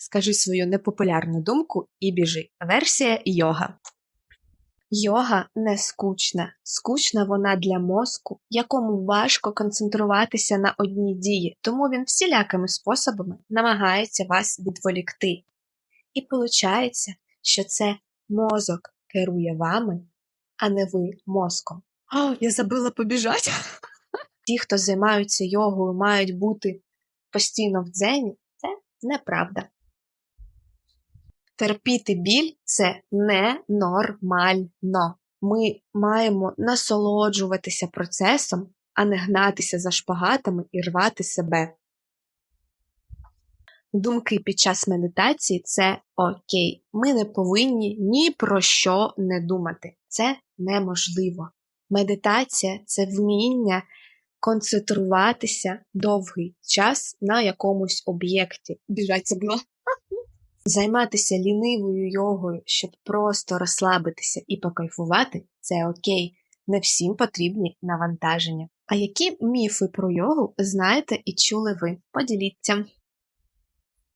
скажи свою непопулярну думку і біжи. Версія йога. Йога не скучна. Скучна вона для мозку, якому важко концентруватися на одній дії, тому він всілякими способами намагається вас відволікти. І виходить, що це мозок керує вами, а не ви мозком. О, я забула побіжати. Ті, хто займаються йогою, мають бути постійно в дзені, це неправда. Терпіти біль це ненормально. Ми маємо насолоджуватися процесом, а не гнатися за шпагатами і рвати себе. Думки під час медитації це окей. Ми не повинні ні про що не думати. Це неможливо. Медитація це вміння концентруватися довгий час на якомусь об'єкті. Біжать забула. Займатися лінивою йогою, щоб просто розслабитися і покайфувати, це окей. Не всім потрібні навантаження. А які міфи про йогу знаєте і чули ви? Поділіться.